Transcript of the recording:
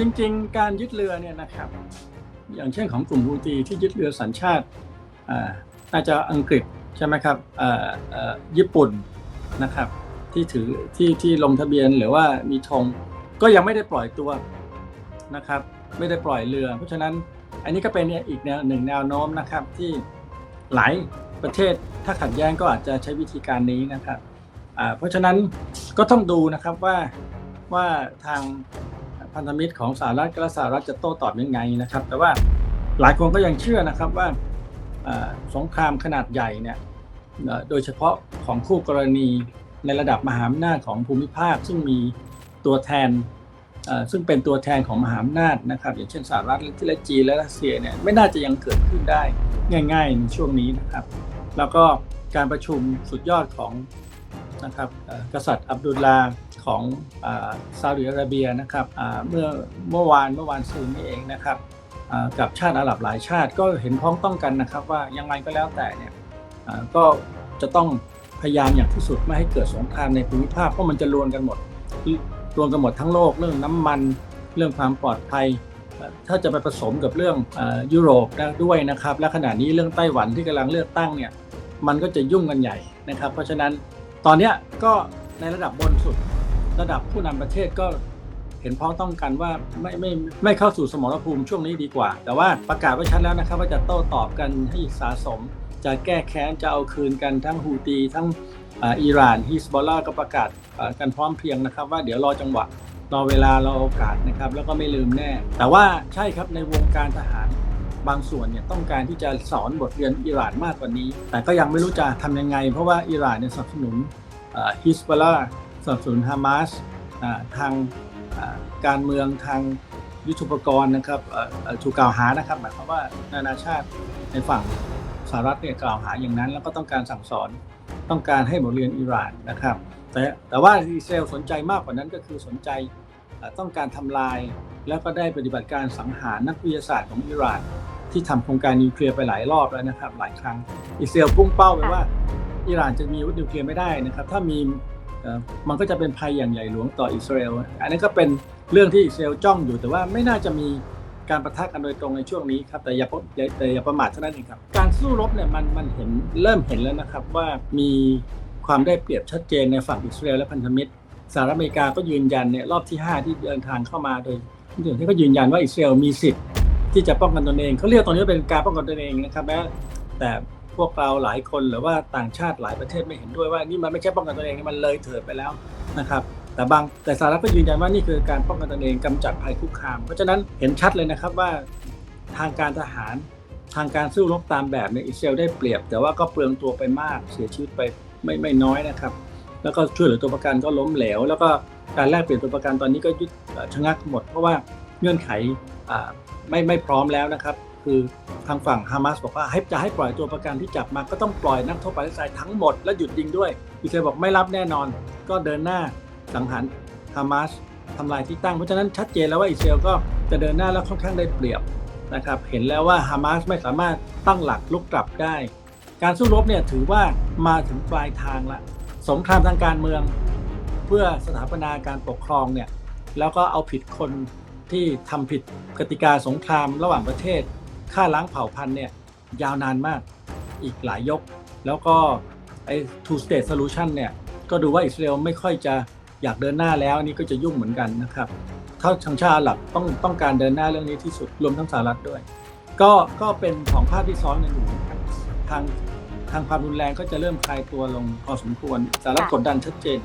จริงๆ การยึดเรือเนี่ยนะครับ อย่างเช่นของกลุ่มฮูตีที่ยึดเรือสัญชาติอาน่าจะอังกฤษใช่ไหมครับญี่ปุ่นนะครับ ที่ถือที่ที่ลงทะเบียนหรือว่ามีธงก็ยังไม่ได้ปล่อยตัวนะครับ ไม่ได้ปล่อยเรือ เพราะฉะนั้นอันนี้ก็เป็นอีกแนวหนึ่งแนวโน้มนะครับที่หลายประเทศถ้าขัดแย้งก็อาจจะใช้วิธีการนี้นะครับเพราะฉะนั้นก็ต้องดูนะครับว่าว่าทาง พันธมิตรของสหรัฐและสหรัฐจะโต้ตอบยังไงนะครับ แต่ว่าหลายคนก็ยังเชื่อนะครับว่าสงครามขนาดใหญ่เนี่ยโดยเฉพาะของคู่กรณีในระดับมหาอำนาจของภูมิภาค ซึ่งมีตัวแทนซึ่งเป็นตัวแทนของมหาอำนาจนะครับ อย่างเช่นสหรัฐและจีนและรัสเซียเนี่ยไม่น่าจะยังเกิดขึ้นได้ง่าย ๆ ในช่วงนี้นะครับ แล้วก็การประชุมสุดยอดของ นะครับกษัตริย์อับดุลลาของซาอุดิอาระเบียนะครับเมื่อเมื่อวานเมื่อวานซืนนี้เองนะครับกับชาติอาหรับหลายชาติก็เห็นพ้องต้องกันนะครับ ว่ายังไงก็แล้วแต่เนี่ยก็จะต้องพยายามอย่างที่สุดไม่ให้เกิดสงครามในภูมิภาคเพราะมันจะรวนกันหมดรวนกันหมดทั้งโลกเรื่องน้ำมันเรื่องความปลอดภัย ถ้าจะไปผสมกับเรื่องอยุโรปนะด้วยนะครับ และขณะนี้เรื่องไต้หวันที่กำลังเลือกตั้งเนี่ยมันก็จะยุ่งกันใหญ่นะครับ เพราะฉะนั้น ตอนเนี้ยก็ในระดับบนสุด ระดับผู้นำประเทศก็เห็นพ้องต้องกันว่าไม่ไม่ไม่เข้าสู่สมรภูมิช่วงนี้ดีกว่า แต่ว่าประกาศไว้ชัดแล้วนะครับ ว่าจะโต้ตอบกันให้สะสม จะแก้แค้นจะเอาคืนกันทั้งฮูตีทั้งอ,อิหร่านฮิสบอลลาก็ประกาศกันพร้อมเพียงนะครับ ว่าเดี๋ยวรอจังหวะรอเวลารอโอกาสนะครับ แล้วก็ไม่ลืมแน่ แต่ว่าใช่ครับในวงการทหาร บางส่วนเนี่ยต้องการที่จะสอนบทเรียนอิหร่านมากกว่านี้ แต่ก็ยังไม่รู้จะทำยังไง เพราะว่าอิหร่านเนี่ยสนับสนุนฮิสบอลลาสนับสนุนฮามาสทางการเมืองทางยุทโธปกรณ์นะครับถูกกล่าวหานะครับหมายความว่านานาชาติในฝั่งสหรัฐเนี่ยกล่าวหาอย่างนั้น แล้วก็ต้องการสั่งสอนต้องการให้บทเรียนอิหร่านนะครับ แต่แต่ว่าอิสราเอลสนใจมากกว่านั้นก็คือสนใจต้องการทำลาย แล้วก็ได้ปฏิบัติการสังหารนักวิทยาศาสตร์ของอิหร่าน ที่ทำโครงการนิวเคลียร์ไปหลายรอบแล้วนะครับหลายครั้งอิสราเอลพุ่งเป้าไปว่าอิหร่านจะมีอาวุธนิวเคลียร์ไม่ได้นะครับถ้ามีเอ่อมันก็จะเป็นภัยอย่างใหญ่หลวงต่ออิสราเอลอันนี้นก็เป็นเรื่องที่อิสราเอลจ้องอยู่แต่ว่าไม่น่าจะมีการประทะกันโดยตรงในช่วงนี้ครับแต่อย่าประอย่าแต่อย่าประมาทเท่านั้นเองครับ การสู้รบเนี่ยมันมันเห็นเริ่มเห็นแล้วนะครับว่ามีความได้เปรียบชัดเจนในฝั่งอิสราเอลและพันธมิตรสหรัฐอเมริกาก็ยืนยันเนี่ยรอบที่ 5 ที่เดินทางเข้ามาโดยที่ก็ยืนยันว่าอิสราเอลมีสิทธิ์ ที่จะป้องกันตนเองเขาเรียกตรงนี้เป็นการป้องกันตนเองนะครับแม้แต่พวกเราหลายคนหรือว่าต่างชาติหลายประเทศไม่เห็นด้วยว่านี่มันไม่ใช่ป้องกันตนเองมันเลยเถิดไปแล้วนะครับแต่บางแต่สหรัฐก็ยืนยันว่านี่คือการป้องกันตนเองกำจัดภัยคุกคาม เพราะฉะนั้นเห็นชัดเลยนะครับว่าทางการทหารทางการสู้รบตามแบบเนี่ยอิสราเอลได้เปรียบ แต่ว่าก็เปลืองตัวไปมากเสียชีวิตไปไม่ไม่น้อยนะครับ แล้วก็ช่วยเหลือตัวประกันก็ล้มเหลว แล้วก็การแลกเปลี่ยนตัวประกันตอนนี้ก็ยุดชะงักหมด เพราะว่าเงื่อนไข ไม่ไม่พร้อมแล้วนะครับ คือทางฝั่งฮามาสบอกว่าให้จะให้ปล่อยตัวประกันที่จับมาก็ต้องปล่อยนักโทษปาเลสไตน์ทั้งหมดและหยุดยิงด้วยอิสราเอลบอกไม่รับแน่นอน ก็เดินหน้าสังหารฮามาสทำลายที่ตั้งเพราะฉะนั้นชัดเจนแล้วว่าอิสราเอลก็จะเดินหน้าแล้วค่อนข้างได้เปรียบนะครับเห็นแล้วว่าฮามาสไม่สามารถตั้งหลักลุกกลับได้ การสู้รบเนี่ยถือว่ามาถึงปลายทางละสงครามทางการเมือง เพื่อสถาปนาการปกครองเนี่ยแล้วก็เอาผิดคน ที่ทำผิดกติกาสงครามระหว่างประเทศฆ่าล้างเผ่าพันธุ์เนี่ยยาวนานมากอีกหลายยก แล้วก็ไอ้ two state solution เนี่ยก็ดูว่าอิสราเอลไม่ค่อยจะอยากเดินหน้าแล้วอันนี่ก็จะยุ่งเหมือนกันนะครับถ้าทางชาติหลับต้องต้องการเดินหน้าเรื่องนี้ที่สุดรวมทั้งสหรัฐด้วย ก็ก็เป็นของภาพที่ซ้อนกันอยู่ทางทางความรุนแรงก็จะเริ่มคลายตัวลงพอสมควรสหรัฐกดดันชัดเจน